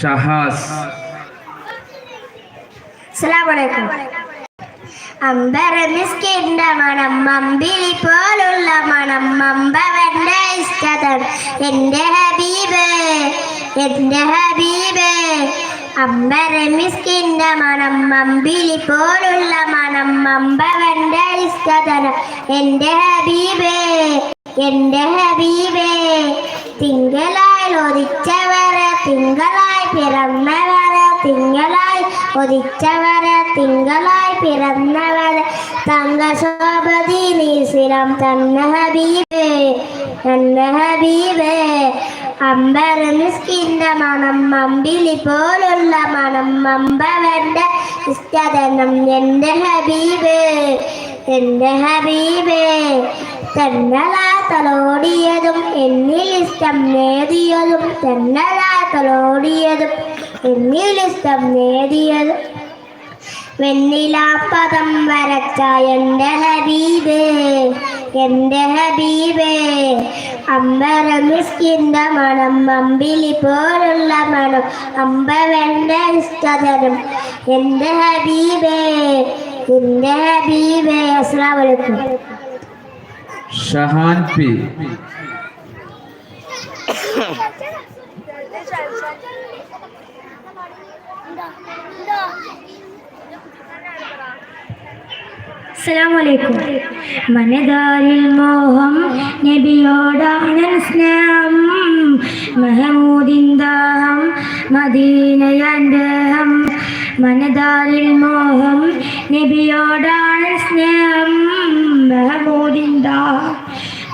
ഷഹാസ്. അമ്പര മിസ്കിന്റെ മണം മമ്പിളി പോലുള്ള മണം മമ്പവന്റെ ഇഷ്ടതൻ എന്റെ ഹബീബ് എന്റെ ഹബീബ്. അമ്പര മിസ്കിന്റെ മണം മമ്പിളി പോലുള്ള മണം മമ്പവന്റെ ഇഷ്ടതൻ എന്റെ ഹബീബ് എന്റെ ഹബീബ്. തിങ്കളായി ഒതിച്ചവരെ തിങ്കളായി പിറന്നവരെ തിങ്കളായി ഒതിച്ചവരെ തിങ്കളായി പിറന്നവരെ തങ്ക ശോഭതി നീസിരം തന്ന ഹബീബേ തന്ന ഹബീബേ. അമ്പര നിസ്കിന്ന മണം മമ്പിളി പോലുള്ള മണം മമ്പവന്റെ ഇഷ്ടതനം എന്റെ ഹബീബേ എന്റെ ഹബീബ്. തെന്നലാ തലോടിയതും എന്നിൽ ഇഷ്ടം നേടിയതും തെന്നലാ തലോടിയതും എന്നിൽ ഇഷ്ടം നേടിയതും വെണ്ണിലാപ്പതം വരച്ച എന്റെ ഹബീബേ എന്റെ ഹബീബേ. അമ്പര മിസ്കിന്റെ മണം അമ്പിളി പോലുള്ള മണം അമ്പവന്റെ ഇഷ്ടതരം എന്റെ ഹബീബേ എന്റെ ഹബീബേ അസ്സലാമു അലൈക്കും. ഷഹാൻ പി അസ്സലാമലൈക്കും. മനതാരിൽ മോഹം നബിയോടാണ് സ്നേഹം. മെഹമൂദിൻ ദാഹം മദീനയൻഡഹം മനതാരിൽ മോഹം നബിയോടാണ് സ്നേഹം. മെഹമൂദിൻ ദാഹം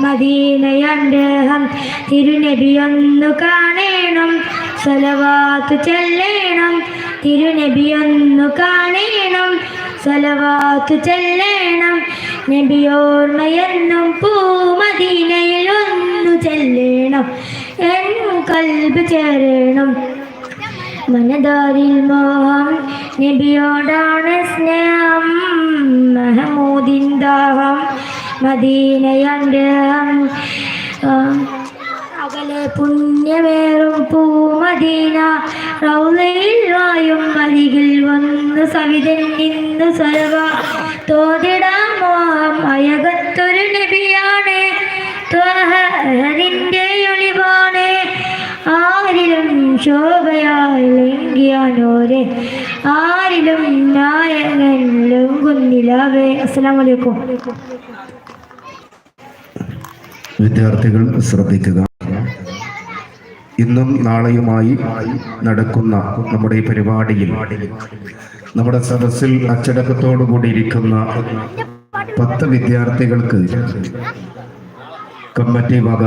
മദീനയൻഡഹം തിരുനബിയൊന്നു കാണേണം. സലവാത്ത് ചെല്ലേണം. തിരുനബിയൊന്നു കാണേണം. സലവാത്ത് ചെല്ലേണം. നബിയോർമ്മയെന്നും പൂമദീനയിൽ ഒന്നു ചെല്ലേണം. എൻ കൽബ് ചേരണം. മനദാരിൽ മോഹം നബിയോടാണ് സ്നേഹം മെഹമൂദിൻ ദാഹം മദീനയന്റെ അകലെ പുണ്യമേറും പൂമദീന റൗലയിൽ വായും അരികിൽ വന്ന് സവിതൻ നിന്ന് സ്വരവ തോതിടാം മോഹം അയകത്തൊരു നബിയാണ്. ആരിലും ശോഭയായി ലംഘിയാനോരെ ആരിലും നായകൻ കുന്നിലാവേ അസ്സലാം വലൈക്കും വിദ്യാർത്ഥികൾ ശ്രദ്ധിക്കുക. ഇന്നും നാളെയുമായി നടക്കുന്ന നമ്മുടെ ഈ പരിപാടിയിൽ നമ്മുടെ സദസ്സിൽ അച്ചടക്കത്തോടു കൂടിയിരിക്കുന്ന പത്ത് വിദ്യാർത്ഥികൾക്ക് കമ്മിറ്റി വക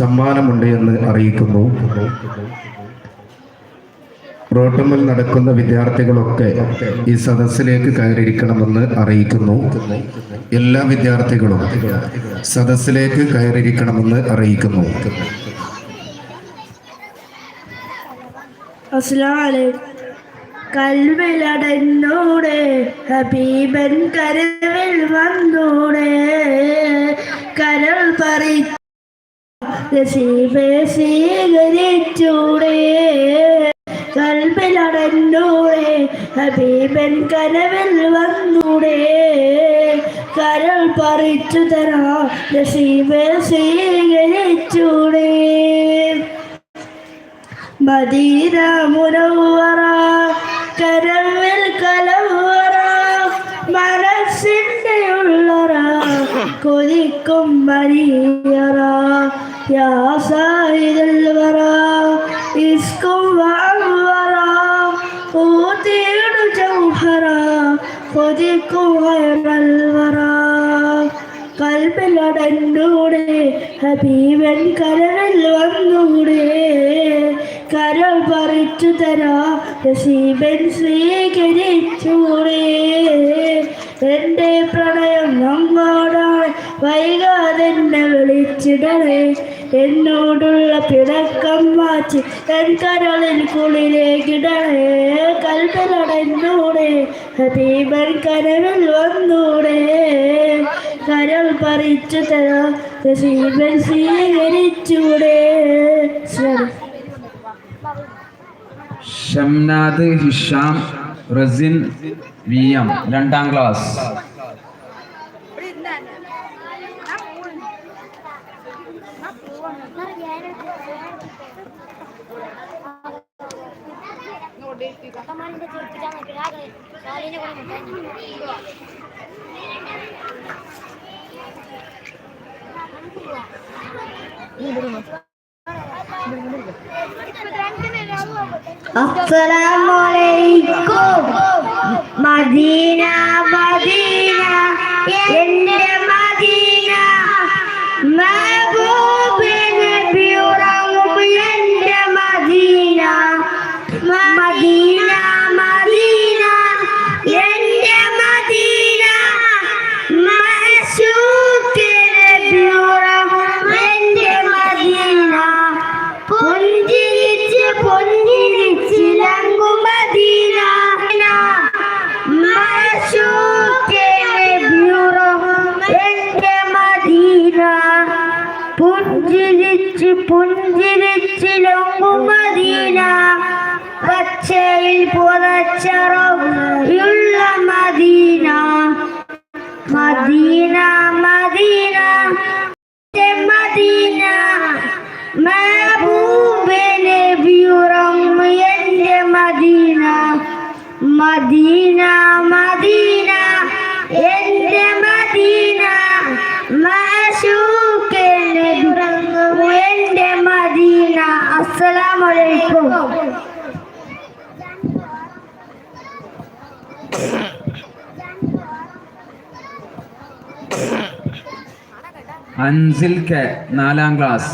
സമ്മാനമുണ്ട് എന്ന് അറിയിക്കുന്നു. റോട്ടുമ്മൽ നടക്കുന്ന വിദ്യാർത്ഥികളൊക്കെ ഈ സദസ്സിലേക്ക് കയറിയിരിക്കണമെന്ന് അറിയിക്കുന്നു. എല്ലാ വിദ്യാർത്ഥികളും സദസ്സിലേക്ക് കയറിയിരിക്കണമെന്ന് അറിയിക്കുന്നു. കൽവിലടന്നൂടെ ഹബീബൻ കരവിൽ വന്നൂടെ. കരൾ പറി നസീബെ സ്വീകരിച്ചൂടെ കൽബിലടന്നൂടെ ഹബീബൻ കനവിൽ വന്നൂടെ. കരൾ പറിച്ചു തരാ നസീബെ സ്വീകരിച്ചൂടെ. മദീന മുനവറ കരവിൽ കലവറ മനസ്സിന്റെ ഉള്ളറ കൊതിക്കും മരിയറ യാ സാഹിദൽ വറ ഇസ്കും വറ ഊതിയിടു ജൗഹറ കൊതിക്കും ഹൈറൽ വറ കൽബിലടന്നൂടെ ഹബീബൻ കരവിൽ വന്നൂടെ. കരൾ പറിച്ചു തരാ ഹസീബൻ സ്വീകരിച്ചൂടെ. എന്റെ പ്രണയം നമ്മോടാണ് വൈകാതെ എന്നെ വിളിച്ചിടണേ. എന്നോടുള്ള പിണക്കം മാറ്റി എൻ കുളിലേക്കിടണേ കൽപ്പനടന്നൂടെ ഹബീബൻ കരവിൽ വന്നൂടെ. കരൾ പറിച്ചു തരാ സ്വീകരിച്ചൂടെ. ഷംനാദ് ഹിഷാം റസിൻ വി എം രണ്ടാം ക്ലാസ്. കമാലിന്റെ ചോദിച്ചാൽ മതി ശാലിനെ കൂടെ അസ്സലാമലൈക്കും മദീന. മദീന എന്റെ പച്ചയിൽ പുറച്ചറയുള്ള മദീന. മദീന മദീന മദീന മഹബൂബിനെ വ്യൂറം എന്റെ മദീന. മദീന മദീന എന്റെ മദീന. ബിയുറം എന്റെ മദീന. അസ്സലാമു അലൈക്കും അൻസിൽ കെ നാലാം ക്ലാസ്